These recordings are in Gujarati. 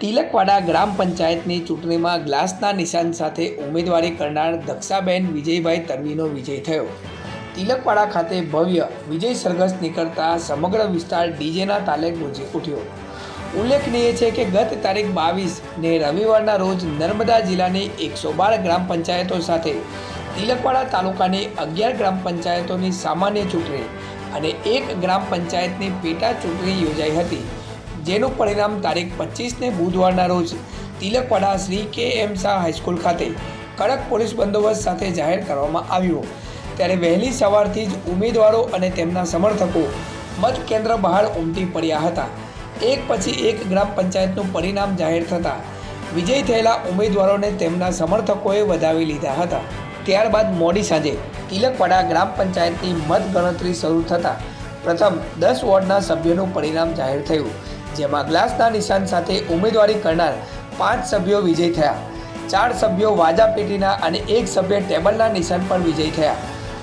તિલકવાડા ગ્રામ પંચાયતની ચૂંટણીમાં ગ્લાસના નિશાન સાથે ઉમેદવારી કરનાર દક્ષાબેન વિજયભાઈ તરવીનો વિજય થયો. તિલકવાડા ખાતે ભવ્ય વિજય સરઘસ નીકળતા સમગ્ર વિસ્તાર ડીજેના તાલે ગુંજી ઉઠ્યો. ઉલ્લેખનીય છે કે ગત તારીખ બાવીસ ને રવિવારના રોજ નર્મદા જિલ્લાની એકસો બાર ગ્રામ પંચાયતો સાથે તિલકવાડા તાલુકાની અગિયાર ગ્રામ પંચાયતોની સામાન્ય ચૂંટણી અને એક ગ્રામ પંચાયતની પેટા ચૂંટણી યોજાઈ હતી. જેનું પરિણામ તારીખ પચીસને બુધવારના રોજ તિલકવાડા શ્રી કે એમ શાહ હાઈસ્કૂલ ખાતે કડક પોલીસ બંદોબસ્ત સાથે જાહેર કરવામાં આવ્યો. ત્યારે વહેલી સવારથી જ ઉમેદવારો અને તેમના સમર્થકો મત કેન્દ્ર બહાર ઉમટી પડ્યા હતા. એક પછી એક ગ્રામ પંચાયતનું પરિણામ જાહેર થતાં વિજય થયેલા ઉમેદવારોને તેમના સમર્થકોએ વધાવી લીધા હતા. ત્યારબાદ મોડી સાંજે તિલકવાડા ગ્રામ પંચાયતની મતગણતરી શરૂ થતાં પ્રથમ દસ વોર્ડના સભ્યોનું પરિણામ જાહેર થયું. જેમાં ગ્લાસના નિશાન સાથે ઉમેદવારી કરનાર પાંચ સભ્યો વિજય થયા. ચાર સભ્યો વાજા પેટીના અને એક સભ્ય ટેબલના નિશાન પર વિજય થયા.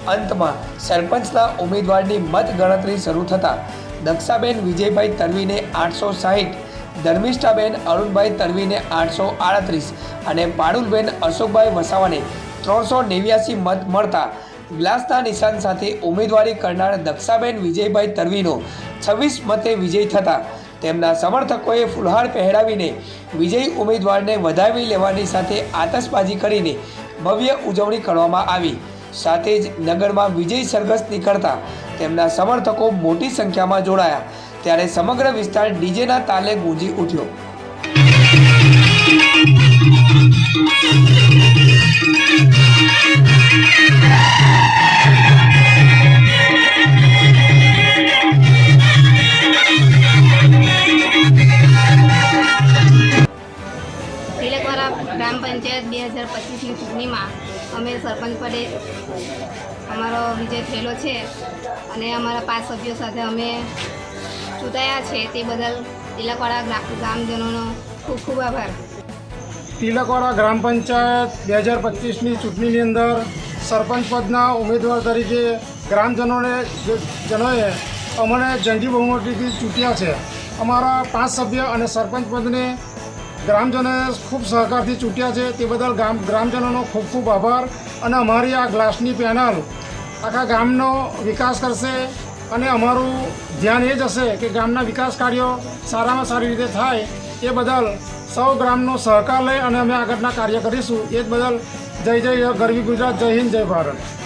અંતમાં સરપંચના ઉમેદવારની મત ગણતરી શરૂ થતાં દક્ષાબેન વિજયભાઈ તરવીને આઠસો સાહીઠ, ધર્મિષ્ઠાબેન અરુણભાઈ તરવીને આઠસો આડત્રીસ અને પાડુલબેન અશોકભાઈ વસાવાને ત્રણસો નેવ્યાસી મત મળતા ગ્લાસના નિશાન સાથે ઉમેદવારી કરનાર દક્ષાબેન વિજયભાઈ તરવીનો છવ્વીસ મતે વિજય થતાં તેમના સમર્થકોએ ફુલહાર પહેરાવીને વિજય ઉમેદવારને વધાવી લેવાની સાથે આતશબાજી કરીને ભવ્ય ઉજવણી કરવામાં આવી. સાથે જ નગરમાં વિજય સરઘસ નીકળતા તેમના સમર્થકો મોટી સંખ્યામાં જોડાયા. ત્યારે સમગ્ર વિસ્તાર ડીજેના તાલે ગુંજી ઉઠ્યો. ગ્રામ પંચાયત બે હજાર પચીસની ચૂંટણીમાં અમે સરપંચ પદે અમારો વિજય થયેલો છે અને અમારા પાંચ સભ્યો સાથે અમે ચૂંટાયા છે તે બદલ તિલકવાડા ગ્રામજનોનો ખૂબ ખૂબ આભાર. તિલકવાડા ગ્રામ પંચાયત બે હજાર પચીસની ચૂંટણીની અંદર સરપંચ પદના ઉમેદવાર તરીકે ગ્રામજનોને જનોએ અમને જંગી બહુમતીથી ચૂંટ્યા છે. અમારા પાંચ સભ્ય અને સરપંચ પદને ગ્રામજનોએ ખૂબ સહકારથી ચૂંટ્યા છે. તે બદલ ગામ ગ્રામજનોનો ખૂબ ખૂબ આભાર અને અમારી આ ગ્લાસની પેનલ આખા ગામનો વિકાસ કરશે અને અમારું ધ્યાન એ જ હશે કે ગામના વિકાસ કાર્યો સારામાં સારી રીતે થાય. એ બદલ સૌ ગ્રામનો સહકાર લઈ અને અમે આગળના કાર્ય કરીશું. એ જ બદલ જય જય ગરવી ગુજરાત, જય હિન્દ, જય ભારત.